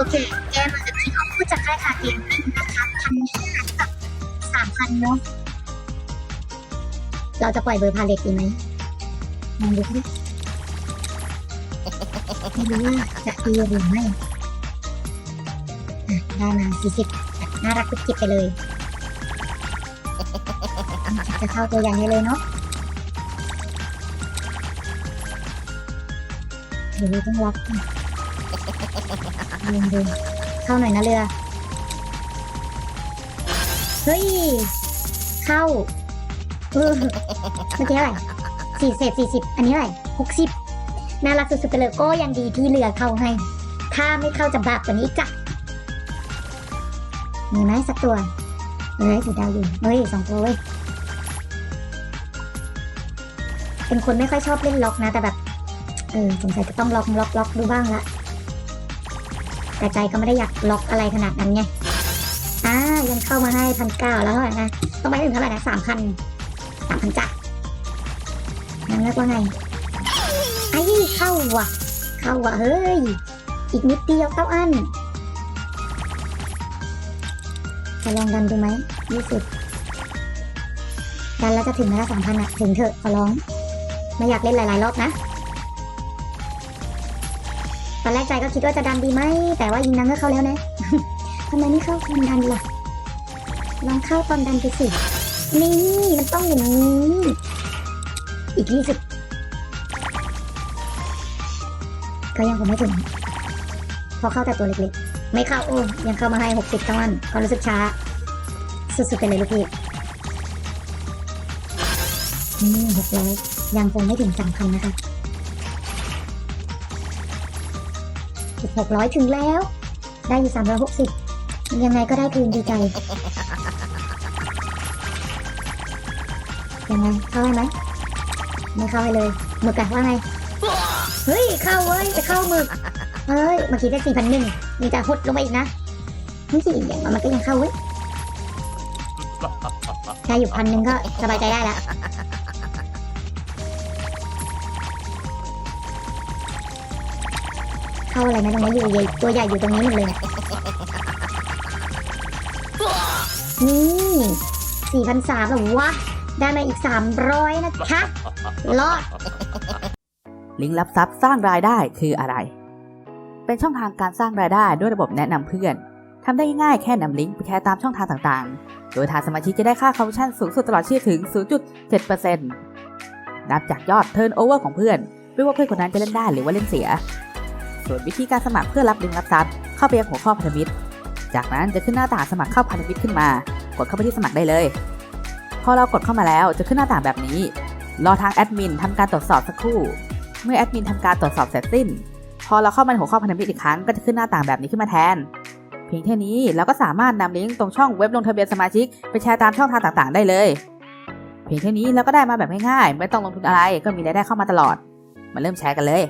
โอเค แกมาจากที่เขาพูดจากค่ายคาเกมมิ่งนะคะพันห้ากับสามพันเนาะเราจะปล่อยเบอร์พาเลตดีไหมลองดูดิไม่รู้ว่าจะดีหรือไม่ได้มาสี่สิบน่ารักกุ๊กกิ๊บไปเลย จะเข้าตัวอย่างนี้เลยเนาะเดี๋ยวต้องล็อก ก่อนลองเข้าหน่อยนะเรือ เฮ้ย เข้าเออเมื่อกี้เท่าไรสี่เศษสี่สิบอันนี้เท่าไรหกสิบน่ารักสุดๆไปเลยก็ยังดีที่เรือเข้าให้ ถ้าไม่เข้าจะบาปกว่านี้จ้ะมีไหมสักตัวเฮ้ยถือดาวอยู่เฮ้ยสองตัวเว้ยเป็นคนไม่ค่อยชอบเล่นล็อกนะ แต่แบบ เออสงสัยจะต้องล็อกล็อกล็อกดูบ้างละ แต่ใจก็ไม่ได้อยากล็อกอะไรขนาดนั้นไงอ่ายังเข้ามาให้พันเก้าแล้วเท่าไหร่นะต้องไปถึงเท่าไหร่นะสามพันสามพันจ้ะนั่นเรียกว่าไงไอ้เข้าว่ะ เข้าว่ะเฮ้ย อีกนิดเดียวเต้าอันจะลองดันดูไหมยี่สิบดันแล้วจะถึงไหมละสามพันอะถึงเถอะขอร้อง ไม่อยากเล่นหลาย ๆ รอบนะ ตอนแรกใจก็คิดว่าจะดันดีไหม แต่ว่ายิงนังก็เข้าแล้วนะทำไมไม่เข้าตอนดันล่ะ ลองเข้าตอนดันไปสิ นี่มันต้องอย่างนี้ อีกยี่สิบก็ยังคงไม่ถึง พอเข้าแต่ตัวเล็กๆ ไม่เข้าโอ้ยังเข้ามาให้หกสิบตะวันความรู้สึกช้า สุดๆไปเลยลูกพี่นี่หกร้อยยังคงไม่ถึงสามพันนะคะ อีกหกร้อยถึงแล้ว ได้อยู่สามร้อยหกสิบยังไงก็ได้คืนดีใจ ยังไงเข้าให้ไหมไม่เข้าให้เลยหมึกอะว่าไง เฮ้ย เข้าเว้ยจะเข้าหมึกเฮ้ยเมื่อกี้ได้สี่พันหนึ่งมีจะหดลงไปอีกนะนี่สิอย่างมันก็ยังเข้าเว้ยแค่อยู่พันหนึ่งก็สบายใจได้แล้ว เข้าอะไรนะตรงนี้อยู่ใหญ่ตัวใหญ่อยู่ตรงนี้หมดเลยเนี่ยนี่สี่พันสามหรอวะได้มาอีกสามร้อยนะคะรอดลิงก์รับทรัพย์สร้างรายได้คืออะไร เป็นช่องทางการสร้างรายได้ด้วยระบบแนะนำเพื่อนทำได้ง่ายแค่นำลิงก์ไปแชร์ตามช่องทางต่างๆ โดยทางสมาชิกจะได้ค่าคอมมิชชั่นสูงสุดตลอดชีพถึง 0.7%นับจากยอดเทิร์นโอเวอร์ของเพื่อน ไม่ว่าเพื่อนคนนั้นจะเล่นได้หรือว่าเล่นเสีย ส่วนวิธีการสมัครเพื่อรับลิงก์รับทรัพย์เข้าไปยังหัวข้อพันธมิตร จากนั้นจะขึ้นหน้าต่างสมัครเข้าพันธมิตรขึ้นมา กดเข้าไปที่สมัครได้เลย พอเรากดเข้ามาแล้วจะขึ้นหน้าต่างแบบนี้ รอทางแอดมินทำการตรวจสอบสักครู่ เมื่อแอดมินทำการตรวจสอบเสร็จสิ้น พอเราเข้ามาในหัวข้อพันธมิตรอีกครั้งก็จะขึ้นหน้าต่างแบบนี้ขึ้นมาแทน เพียงแค่นี้เราก็สามารถนำลิงก์ตรงช่องเว็บลงทะเบียนสมาชิกไปแชร์ตามช่องทางต่าง ๆ ได้เลย เพียงแค่นี้เราก็ได้มาแบบง่ายๆไม่ต้องลงทุนอะไรก็มีรายได้เข้ามาตลอด มาเริ่มแชร์กันเลย